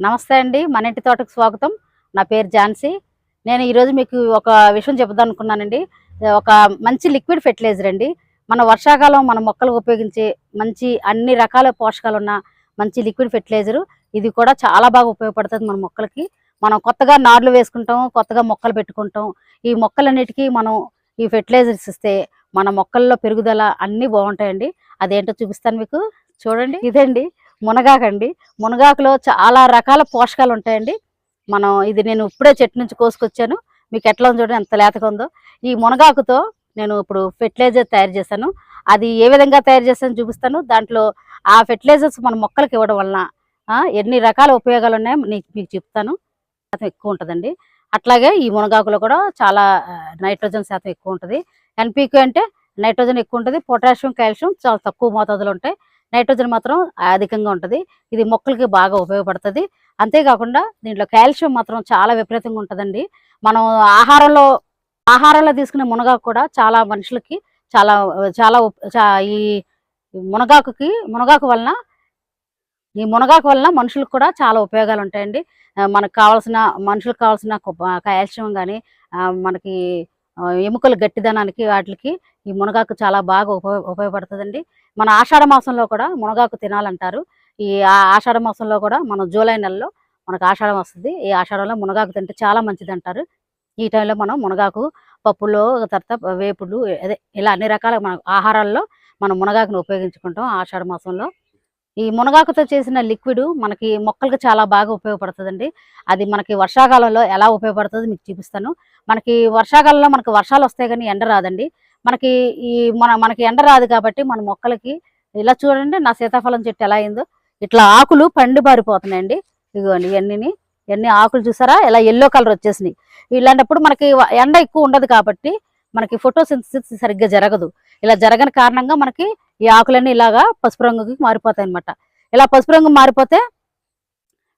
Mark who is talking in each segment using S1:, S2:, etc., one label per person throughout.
S1: నమస్తే అండి మన ఇంటి తోటకు స్వాగతం. నా పేరు ఝాన్సీ. నేను ఈరోజు మీకు ఒక విషయం చెప్దాం అనుకున్నానండి ఒక మంచి లిక్విడ్ ఫెర్టిలైజర్ అండి. మన వర్షాకాలం మన మొక్కలకు ఉపయోగించే మంచి అన్ని రకాల పోషకాలు ఉన్న మంచి లిక్విడ్ ఫెర్టిలైజర్. ఇది కూడా చాలా బాగా ఉపయోగపడుతుంది మన మొక్కలకి. మనం కొత్తగా నార్లు వేసుకుంటాం కొత్తగా మొక్కలు పెట్టుకుంటాం. ఈ మొక్కలన్నిటికీ మనం ఈ ఫెర్టిలైజర్స్ ఇస్తే మన మొక్కల్లో పెరుగుదల అన్నీ బాగుంటాయండి. అదేంటో చూపిస్తాను మీకు. చూడండి. ఇదండి. మునగాకండి. మునగాకులో చాలా రకాల పోషకాలు ఉంటాయండి మనం ఇది నేను ఇప్పుడే చెట్టు నుంచి కోసుకొచ్చాను. మీకు ఎట్లా ఉంది చూడండి ఎంత లేతగా ఉందో. ఈ మునగాకుతో నేను ఇప్పుడు ఫెర్టిలైజర్ తయారు చేశాను. అది ఏ విధంగా తయారు చేస్తాను చూపిస్తాను. దాంట్లో ఆ ఫెర్టిలైజర్స్ మన మొక్కలకి ఇవ్వడం వలన ఎన్ని రకాల ఉపయోగాలు ఉన్నాయో మీకు చెప్తాను. శాతం ఎక్కువ ఉంటుందండి. అట్లాగే ఈ మునగాకులో కూడా చాలా నైట్రోజన్ శాతం ఎక్కువ ఉంటుంది. ఎన్పికే అంటే నైట్రోజన్ ఎక్కువ ఉంటుంది. పొటాషియం కాల్షియం చాలా తక్కువ మోతాదులో ఉంటాయి. నైట్రోజన్ మాత్రం అధికంగా ఉంటుంది. ఇది మొక్కలకి బాగా ఉపయోగపడుతుంది. అంతేకాకుండా దీంట్లో కాల్షియం మాత్రం చాలా విపరీతంగా ఉంటుందండి. మనం ఆహారంలో ఆహారంలో తీసుకునే మునగాకు కూడా చాలా మనుషులకి చాలా చాలా చా- ఈ మునగాకుకి మునగాకు వలన ఈ మునగాకు వలన మనుషులకు కూడా చాలా ఉపయోగాలు ఉంటాయండి. మనకు కావాల్సిన మనుషులకు కావాల్సిన కాల్షియం కానీ మనకి ఎముకల గట్టిదనానికి వాటికి ఈ మునగాకు చాలా బాగా ఉపయోగ ఉపయోగపడుతుందండి. మన ఆషాఢ మాసంలో కూడా మునగాకు తినాలంటారు. ఈ ఆషాఢ మాసంలో కూడా మన జూలై నెలలో మనకు ఆషాఢం వస్తుంది. ఈ ఆషాఢంలో మునగాకు తింటే చాలా మంచిది అంటారు ఈ టైంలో మనం మునగాకు పప్పులో తర్వాత వేపుడు అదే ఇలా అన్ని రకాల మన ఆహారాల్లో మనం మునగాకును ఉపయోగించుకుంటాం ఆషాఢ మాసంలో. ఈ మునగాకుతో చేసిన లిక్విడ్ మనకి మొక్కలకు చాలా బాగా ఉపయోగపడుతుందండి. అది మనకి వర్షాకాలంలో ఎలా ఉపయోగపడుతుందో మీకు చూపిస్తాను. మనకి వర్షాకాలంలో మనకి వర్షాలు వస్తాయి కానీ ఎండ రాదండి. మనకి ఈ మన మనకి ఎండ రాదు కాబట్టి మన మొక్కలకి ఇలా చూడండి నా సీతాఫలం చెట్టు ఎలా అయిందో. ఇట్లా ఆకులు పండు బారిపోతున్నాయండి ఇదిగోండి ఇవన్నీ ఇవన్నీ ఆకులు చూసారా? ఇలా ఎల్లో కలర్ వచ్చేసినాయి. ఇలాంటప్పుడు మనకి ఎండ ఎక్కువ ఉండదు కాబట్టి మనకి ఫోటోసింథసిస్ సరిగ్గా జరగదు. ఇలా జరగని కారణంగా మనకి ఈ ఆకులన్నీ ఇలాగా పసుపు రంగుకి మారిపోతాయి అన్నమాట ఇలా పసుపు రంగు మారిపోతే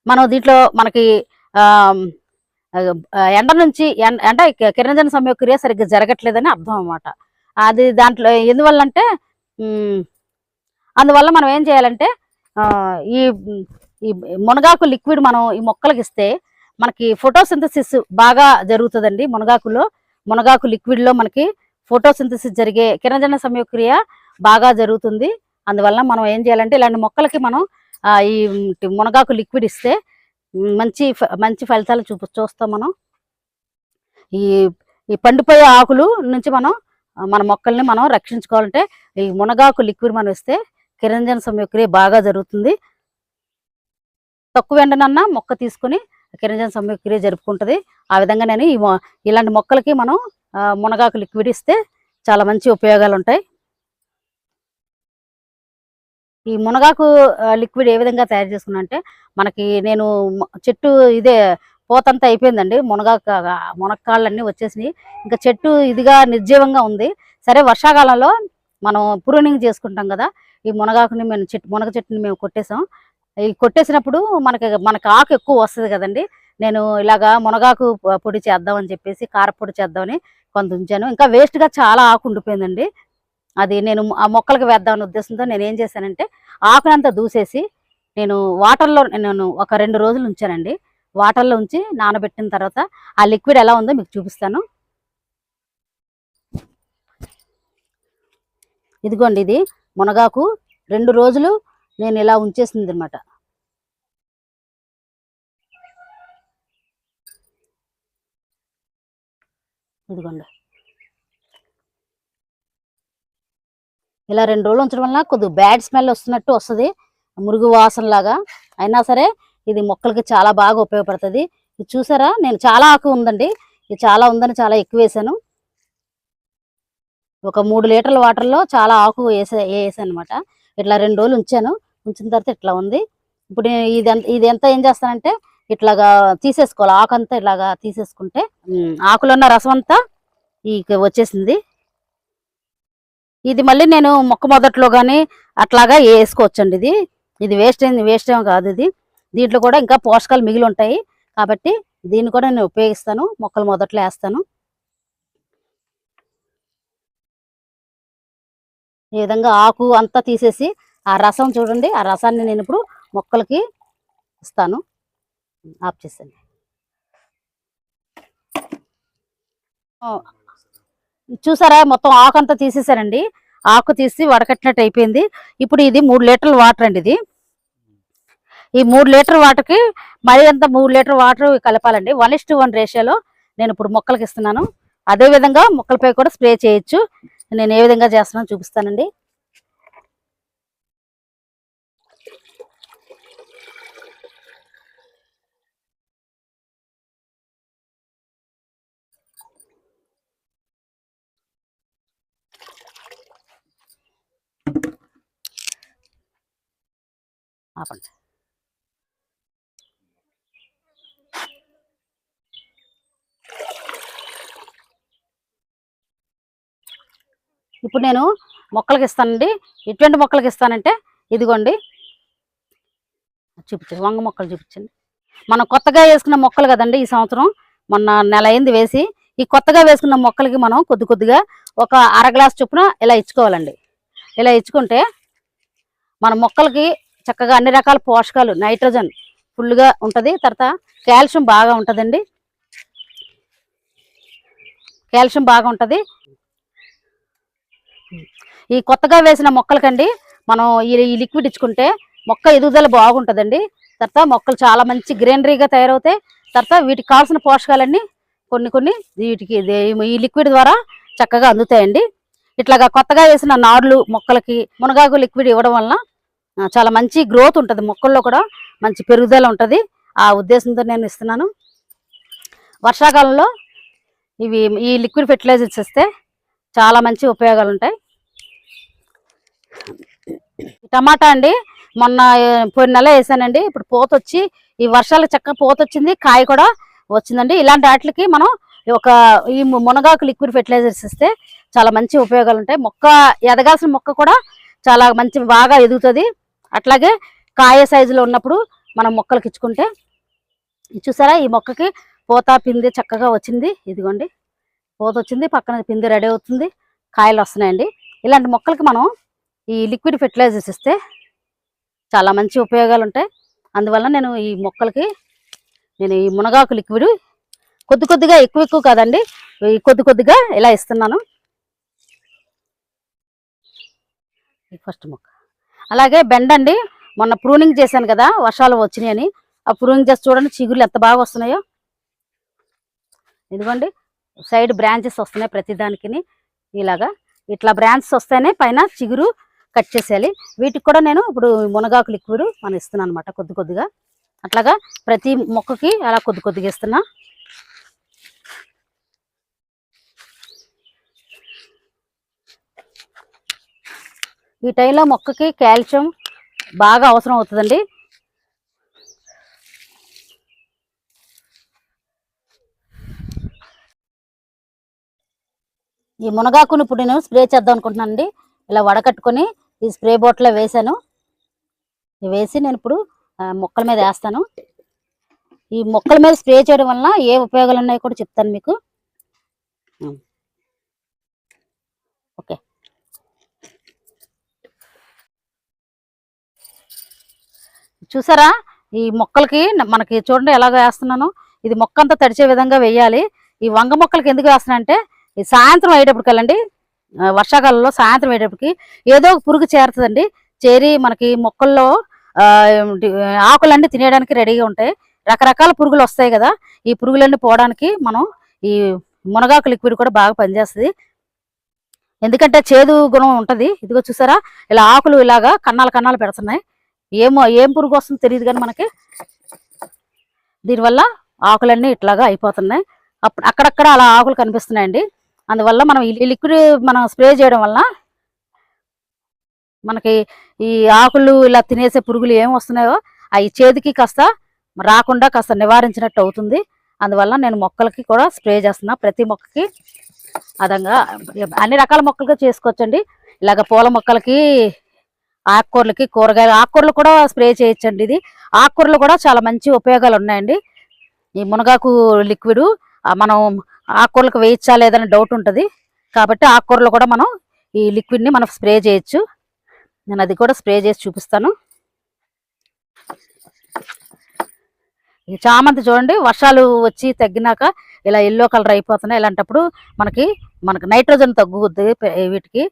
S1: మనం దీంట్లో మనకి ఎండ నుంచి ఎండ ఎండ కిరణజన సమయక్రియ సరిగ్గా జరగట్లేదని అర్థం అనమాట అది దాంట్లో ఎందువల్ల అంటే అందువల్ల మనం ఏం చేయాలంటే ఈ ఈ మునగాకు లిక్విడ్ మనం ఈ మొక్కలకి ఇస్తే మనకి ఫోటోసింథసిస్ బాగా జరుగుతుందండి మునగాకులో. మునగాకు లిక్విడ్లో మనకి ఫోటోసింథసిస్ జరిగే కిరణజన సమయక్రియ బాగా జరుగుతుంది. అందువల్ల మనం ఏం చేయాలంటే ఇలాంటి మొక్కలకి మనం ఈ మునగాకు లిక్విడ్ ఇస్తే మంచి ఫ- మంచి ఫలితాలు చూపు చూస్తాం మనం. ఈ ఈ పండిపోయే ఆకులు నుంచి మనం మన మొక్కల్ని మనం రక్షించుకోవాలంటే ఈ మునగాకు లిక్విడ్ మనం ఇస్తే కిరంజన సమయక్రియ బాగా జరుగుతుంది. తక్కువ ఎండనన్నా మొక్క తీసుకొని కిరంజన సమయక్రియ జరుపుకుంటుంది. ఆ విధంగా నేను ఈ మొ- ఇలాంటి మొక్కలకి మనం మునగాకు లిక్విడ్ ఇస్తే చాలా మంచి ఉపయోగాలు ఉంటాయి. ఈ మునగాకు లిక్విడ్ ఏ విధంగా తయారు చేసుకున్నా అంటే మనకి నేను చెట్టు ఇదే పోతంతా అయిపోయిందండి. మునగాకు మునక్కాళ్ళన్నీ వచ్చేసినాయి. ఇంకా చెట్టు ఇదిగా నిర్జీవంగా ఉంది. సరే వర్షాకాలంలో మనం ప్రూనింగ్ చేసుకుంటాం కదా ఈ మునగాకుని మేము చెట్టు మునగ చెట్టుని మేము కొట్టేసాం. ఈ కొట్టేసినప్పుడు మనకి మనకి ఆకు ఎక్కువ వస్తుంది కదండి. నేను ఇలాగా మునగాకు పొడి చేద్దామని చెప్పేసి కారపొడి చేద్దామని కొంత ఉంచాను. ఇంకా వేస్ట్గా చాలా ఆకు ఉండిపోయిందండి. అది నేను ఆ మొక్కలకు వేద్దామని ఉద్దేశంతో నేను ఏం చేశానంటే ఆకునంతా దూసేసి నేను వాటర్లో నేను ఒక రెండు రోజులు ఉంచానండి. వాటర్లో ఉంచి నానబెట్టిన తర్వాత ఆ లిక్విడ్ ఎలా ఉందో మీకు చూపిస్తాను. ఇదిగోండి ఇది మునగాకు రెండు రోజులు నేను ఇలా ఉంచేసింది అనమాట ఇదిగోండి. ఇలా రెండు రోజులు ఉంచడం వల్ల కొద్దిగా బ్యాడ్ స్మెల్ వస్తున్నట్టు వస్తుంది. మురుగు వాసన లాగా అయినా సరే ఇది మొక్కలకి చాలా బాగా ఉపయోగపడుతుంది. ఇది చూసారా? నేను చాలా ఆకు ఉందండి. ఇది చాలా ఉందని చాలా ఎక్కువ వేసాను. ఒక మూడు లీటర్ల వాటర్లో చాలా ఆకు వేసా వేసాను అనమాట ఇట్లా రెండు రోజులు ఉంచాను. ఉంచిన తర్వాత ఇట్లా ఉంది. ఇప్పుడు నేను ఇది ఇది ఎంత ఏం చేస్తానంటే ఇట్లాగా తీసేసుకోవాలి. ఆకు అంతా ఇలాగా తీసేసుకుంటే ఆకులో ఉన్న రసం అంతా ఈ వచ్చేసింది. ఇది మళ్ళీ నేను మొక్క మొదట్లో కానీ అట్లాగా వేసుకోవచ్చండి ఇది. ఇది వేస్ట్ అయింది వేస్ట్ ఏం కాదు ఇది. దీంట్లో కూడా ఇంకా పోషకాలు మిగిలి ఉంటాయి. కాబట్టి దీన్ని కూడా నేను ఉపయోగిస్తాను. మొక్కలు మొదట్లో వేస్తాను. ఈ విధంగా ఆకు అంతా తీసేసి ఆ రసం చూడండి. ఆ రసాన్ని నేను ఇప్పుడు మొక్కలకి ఇస్తాను. ఆఫ్ చేసండి చూసారా? మొత్తం ఆకు అంతా తీసేసారండి. ఆకు తీసి వడకట్టినట్టు అయిపోయింది. ఇప్పుడు ఇది మూడు లీటర్ల వాటర్ అండి ఇది. ఈ మూడు లీటర్ వాటర్కి మరి అంత మూడు లీటర్ వాటర్ కలపాలండి. వన్ ఇస్ వన్ రేషియోలో నేను ఇప్పుడు మొక్కలకి ఇస్తున్నాను. అదే విధంగా మొక్కలపై కూడా స్ప్రే చేయొచ్చు. నేను ఏ విధంగా చేస్తున్నాను చూపిస్తానండి. ఆపండి. ఇప్పుడు నేను మొక్కలకి ఇస్తానండి. ఎటువంటి మొక్కలకి ఇస్తానంటే ఇదిగోండి. చూపించండి. వంగ మొక్కలు చూపించండి. మనం కొత్తగా వేసుకున్న మొక్కలు కదండి ఈ సంవత్సరం. మొన్న నెల అయింది వేసి ఈ కొత్తగా వేసుకున్న మొక్కలకి మనం కొద్ది కొద్దిగా ఒక అర గ్లాస్ చొప్పున ఇలా ఇచ్చుకోవాలండి. ఇలా ఇచ్చుకుంటే మన మొక్కలకి చక్కగా అన్ని రకాల పోషకాలు నైట్రోజన్ ఫుల్గా ఉంటుంది. తర్వాత కాల్షియం బాగా ఉంటుందండి. కాల్షియం బాగా ఉంటుంది. ఈ కొత్తగా వేసిన మొక్కలకండి మనం ఈ లిక్విడ్ ఇచ్చుకుంటే మొక్క ఎదుగుదల బాగుంటుందండి. తర్వాత మొక్కలు చాలా మంచి గ్రీనరీగా తయారవుతాయి. తర్వాత వీటికి కావాల్సిన పోషకాలన్నీ కొన్ని కొన్ని వీటికి ఈ లిక్విడ్ ద్వారా చక్కగా అందుతాయండి. ఇట్లాగా కొత్తగా వేసిన నార్లు మొక్కలకి మునగాకు లిక్విడ్ ఇవ్వడం వలన చాలా మంచి గ్రోత్ ఉంటుంది. మొక్కల్లో కూడా మంచి పెరుగుదల ఉంటుంది. ఆ ఉద్దేశంతో నేను ఇస్తున్నాను. వర్షాకాలంలో ఇవి ఈ లిక్విడ్ ఫెర్టిలైజర్స్ ఇస్తే చాలా మంచి ఉపయోగాలు ఉంటాయి. టమాటా అండి మొన్న పోయిన నెల వేసానండి. ఇప్పుడు పోతొచ్చి ఈ వర్షాలకు చక్కగా పోతొచ్చింది. కాయ కూడా వచ్చిందండి. ఇలాంటి వాటికి మనం ఒక ఈ మునగాకు లిక్విడ్ ఫెర్టిలైజర్స్ ఇస్తే చాలా మంచి ఉపయోగాలు ఉంటాయి. మొక్క ఎదగాల్సిన మొక్క కూడా చాలా మంచి బాగా ఎదుగుతుంది. అట్లాగే కాయ సైజులో ఉన్నప్పుడు మనం మొక్కలకి ఇచ్చుకుంటే ఇది చూసారా ఈ మొక్కకి పూత పింది చక్కగా వచ్చింది. ఇదిగోండి పూత వచ్చింది పక్కన పింది రెడీ అవుతుంది కాయలు వస్తున్నాయండి. ఇలాంటి మొక్కలకి మనం ఈ లిక్విడ్ ఫెర్టిలైజర్స్ ఇస్తే చాలా మంచి ఉపయోగాలు ఉంటాయి అందువల్ల నేను ఈ మొక్కలకి నేను ఈ మునగాకు లిక్విడ్ కొద్ది కొద్దిగా ఎక్కువ ఎక్కువ కాదండి ఈ కొద్ది కొద్దిగా ఇలా ఇస్తున్నాను. ఫస్ట్ మొక్క. అలాగే బెండ అండి. మొన్న ప్రూనింగ్ చేశాను కదా వర్షాలు వచ్చినాయని ఆ ప్రూనింగ్ చేసి చూడండి చిగుర్లు ఎంత బాగా వస్తున్నాయో. ఇదిగోండి సైడ్ బ్రాంచెస్ వస్తున్నాయి ప్రతిదానికి ఇలాగా ఇట్లా బ్రాంచెస్ వస్తేనే పైన చిగురు కట్ చేసేయాలి. వీటికి కూడా నేను ఇప్పుడు మునగాకు లిక్విడ్ మనం ఇస్తున్నాను అనమాట కొద్ది కొద్దిగా. అట్లాగా ప్రతి మొక్కకి అలా కొద్ది కొద్దిగా ఇస్తున్నా. ఈ టైంలో మొక్కకి కాల్షియం బాగా అవసరం అవుతుందండి. ఈ మునగాకుని ఇప్పుడు నేను స్ప్రే చేద్దాం అనుకుంటున్నానండి. ఇలా వడకట్టుకొని ఈ స్ప్రే బాటిల్లో వేసాను. వేసి నేను ఇప్పుడు మొక్కల మీద వేస్తాను. ఈ మొక్కల మీద స్ప్రే చేయడం వల్ల ఏ ఉపయోగాలు ఉన్నాయో కూడా చెప్తాను మీకు. చూసారా? ఈ మొక్కలకి మనకి చూడండి ఎలాగ వేస్తున్నాను. ఇది మొక్క అంతా తడిచే విధంగా వేయాలి. ఈ వంగ మొక్కలకి ఎందుకు వేస్తున్నా అంటే ఈ సాయంత్రం అయ్యేటప్పటికల్లండి వర్షాకాలంలో సాయంత్రం అయ్యేటప్పటికి ఏదో ఒక పురుగు చేరుతుందండి. చేరి మనకి మొక్కల్లో ఆకులన్నీ తినేయడానికి రెడీగా ఉంటాయి. రకరకాల పురుగులు వస్తాయి కదా. ఈ పురుగులన్నీ పోవడానికి మనం ఈ మునగాకు లిక్విడ్ కూడా బాగా పనిచేస్తుంది. ఎందుకంటే చేదు గుణం ఉంటుంది. ఇదిగో చూసారా? ఇలా ఆకులు ఇలాగా కన్నాలు కన్నాలు పెడుతున్నాయి. ఏమో ఏం పురుగు వస్తుందో తెలియదు కానీ మనకి. దీనివల్ల ఆకులన్నీ ఇట్లాగా అయిపోతున్నాయి. అప్పుడు అక్కడక్కడ అలా ఆకులు కనిపిస్తున్నాయండి. అందువల్ల మనం ఈ లిక్విడ్ మనం స్ప్రే చేయడం వల్ల మనకి ఈ ఆకులు ఇలా తినేసే పురుగులు ఏం వస్తున్నాయో అవి చేతికి కాస్త రాకుండా కాస్త నివారించినట్టు అవుతుంది. అందువల్ల నేను మొక్కలకి కూడా స్ప్రే చేస్తున్నా. ప్రతి మొక్కకి అదంగా అన్ని రకాల మొక్కలకి చేసుకోవచ్చండి. ఇలాగ పూల మొక్కలకి ఆకుకూరలకి కూరగాయలు ఆకుకూరలు కూడా స్ప్రే చేయొచ్చండి ఇది. ఆకుకూరలు కూడా చాలా మంచి ఉపయోగాలు ఉన్నాయండి ఈ మునగాకు లిక్విడ్ మనం ఆకుకూరలకు వేయించా లేదని డౌట్ ఉంటుంది. కాబట్టి ఆకుకూరలు కూడా మనం ఈ లిక్విడ్ని మనం స్ప్రే చేయొచ్చు. నేను అది కూడా స్ప్రే చేసి చూపిస్తాను. ఈ చామంతి చూడండి వర్షాలు వచ్చి తగ్గినాక ఇలా ఎల్లో కలర్ అయిపోతున్నాయి. ఇలాంటప్పుడు మనకి మనకి నైట్రోజన్ తగ్గుద్ది వీటికి.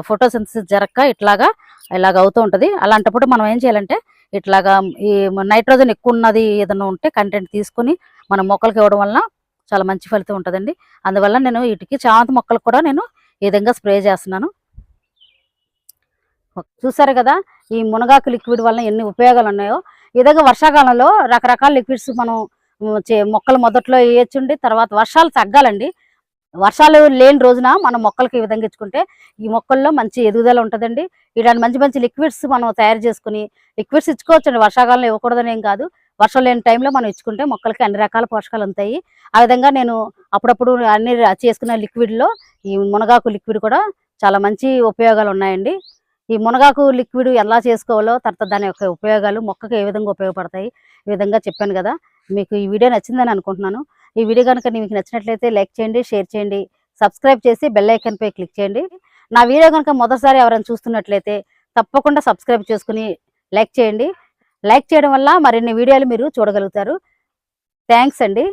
S1: ఫోటోసింథసిస్ జరగక ఇట్లాగా ఇలాగ అవుతూ ఉంటుంది. అలాంటప్పుడు మనం ఏం చేయాలంటే ఇట్లాగా ఈ నైట్రోజన్ ఎక్కువ ఉన్నది ఏదైనా ఉంటే కంటెంట్ తీసుకుని మనం మొక్కలకి ఇవ్వడం వలన చాలా మంచి ఫలితం ఉంటుందండి. అందువల్ల నేను వీటికి చామంతి మొక్కలకు కూడా నేను ఈ విధంగా స్ప్రే చేస్తున్నాను. చూసారు కదా ఈ మునగాకు లిక్విడ్ వలన ఎన్ని ఉపయోగాలు ఉన్నాయో. ఈ విధంగా వర్షాకాలంలో రకరకాల లిక్విడ్స్ మనం చే- మొక్కలు మొదట్లో వేయచ్చుండి తర్వాత వర్షాలు తగ్గాలండి. వర్షాలు లేని రోజున మనం మొక్కలకి ఈ విధంగా ఇచ్చుకుంటే ఈ మొక్కల్లో మంచి ఎదుగుదల ఉంటుందండి. ఇలాంటి మంచి మంచి లిక్విడ్స్ మనం తయారు చేసుకుని లిక్విడ్స్ ఇచ్చుకోవచ్చండి. వర్షాకాలంలో ఇవ్వకూడదని ఏం కాదు. వర్షం లేని టైంలో మనం ఇచ్చుకుంటే మొక్కలకి అన్ని రకాల పోషకాలు ఉంటాయి. ఆ విధంగా నేను అప్పుడప్పుడు అన్ని చేసుకున్న చేసుకునే లిక్విడ్లో ఈ మునగాకు లిక్విడ్ కూడా చాలా మంచి ఉపయోగాలు ఉన్నాయండి. ఈ మునగాకు లిక్విడ్ ఎలా చేసుకోవాలో తర్వాత దాని యొక్క ఉపయోగాలు మొక్కకు ఏ విధంగా ఉపయోగపడతాయి ఈ విధంగా చెప్పాను కదా. మీకు ఈ వీడియో నచ్చిందని అనుకుంటున్నాను. ఈ వీడియో కనుక మీకు నచ్చినట్లయితే లైక్ చేయండి షేర్ చేయండి సబ్స్క్రైబ్ చేసి బెల్ ఐకాన్ పై క్లిక్ చేయండి. నా వీడియో కనుక మొదటిసారి ఎవరైనా చూస్తున్నట్లయితే తప్పకుండా సబ్స్క్రైబ్ చేసుకుని లైక్ చేయండి. లైక్ చేయడం వల్ల మరిన్ని వీడియోలు మీరు చూడగలుగుతారు. థ్యాంక్స్ అండి.